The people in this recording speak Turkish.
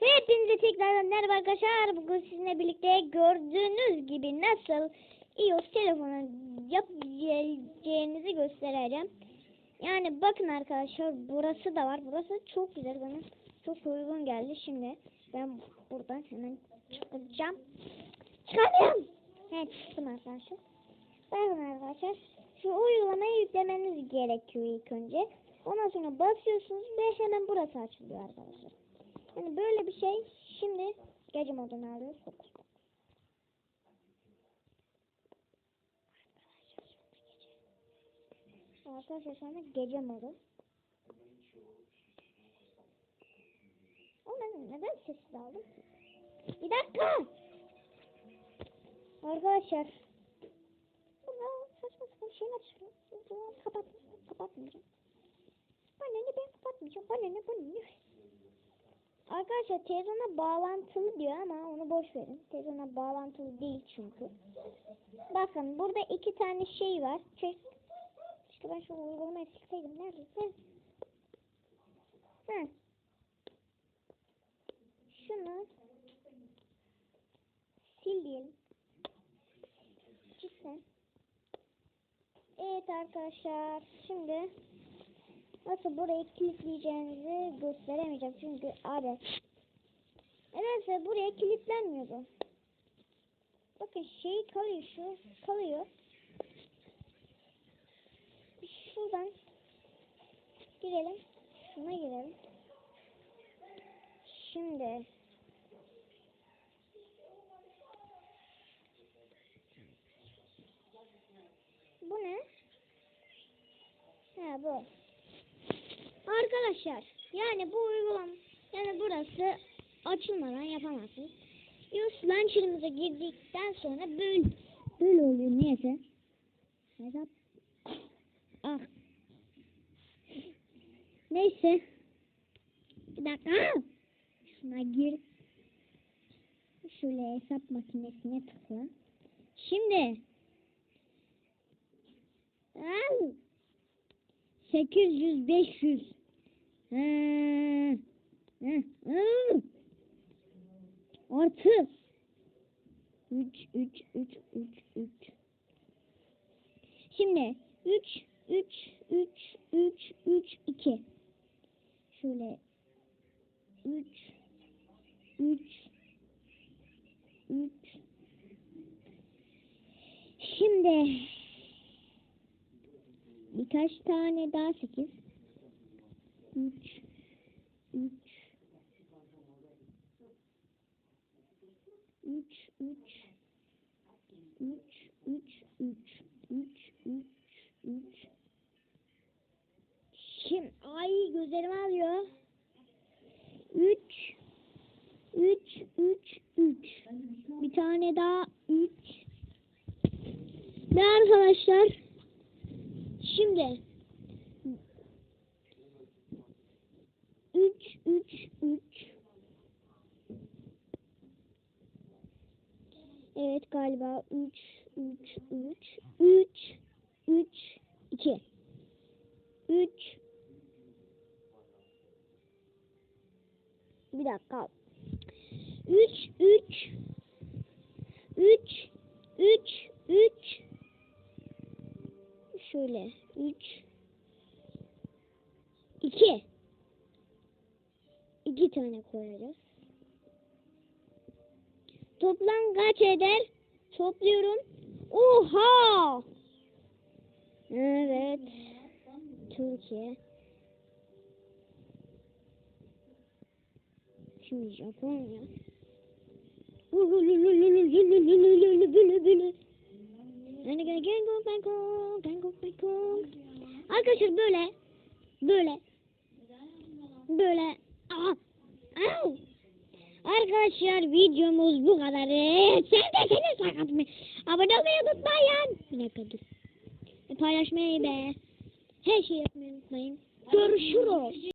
Hepinize tekrardan merhaba arkadaşlar. Bugün sizinle birlikte gördüğünüz gibi nasıl iOS telefonu yapabileceğinizi göstereceğim. Yani bakın arkadaşlar burası da var. Burası çok güzel bana çok uygun geldi. Şimdi ben buradan hemen çıkacağım. Çıkamıyorum. Evet çıktım arkadaşlar. Bakın arkadaşlar şu uygulamayı yüklemeniz gerekiyor ilk önce. Ondan sonra basıyorsunuz ve hemen burası açılıyor arkadaşlar. Yani böyle bir şey. Şimdi gece modunu alıyoruz. Arkadaşlar şu anda gece modu. Ben neden sessiz aldım? Bir dakika. Arkadaşlar. Burada saçma sapan şeyler çıkıyor. Bunu kapat, kapatmayacağım. Bana ne ben kapatmayacağım. Bana ne bana ne. Arkadaşlar telefonla bağlantılı diyor ama onu boş verin. Telefonla bağlantılı değil çünkü. Bakın burada iki tane şey var. Çek. İşte ben şu uygulamayı silseydim. Nerede? Nerede? Hı. Şunu sil diyelim. Evet arkadaşlar. Şimdi nasıl burayı kilitleyeceğinizi gösteremeyeceğim. Çünkü abi nedense buraya kilitlenmiyordu. Bakın şey kalıyor şu kalıyor. Şuradan girelim. Şuna girelim. Şimdi bu ne? Ha bu. Arkadaşlar yani bu uygulam yani burası açılmadan yapamazsınız. iOS Launcher'ımıza girdikten sonra böyle böyle oluyor niyeyse. Hesap. Ah. Neyse. Bir dakika. Şuna gir. Şöyle hesap makinesine tıkla. Şimdi. Al. 800 500 Hı, hı, hı. Artı. 3 3 3 3 3 Şimdi 3 3 3 3 3 2 Şöyle. 3 3 3 Şimdi birkaç tane daha 8 3 3 3 3 3 3 3 3 3 3 Şimdi ay gözlerimi alıyor. 3 3 3 3 Bir tane daha. 3 Ve arkadaşlar Şimdi 3 3 3 Evet galiba 3 3 3 3 3 2 3 Bir dakika. 3 3 3 3 3 Şöyle 3 2 2 tane koyacağız. Toplam kaç eder? Topluyorum. Oha! Evet. Türkiye. Şimdi Japonya. Arkadaşlar böyle, böyle, böyle. Aha, au. Arkadaşlar videomuz bu kadar. Sen de seni sakatmış. Abone olmayı unutmayın. Bir dakika dur. E, paylaşmayı be. Her şeyi yapmayı unutmayın. Görüşürüz.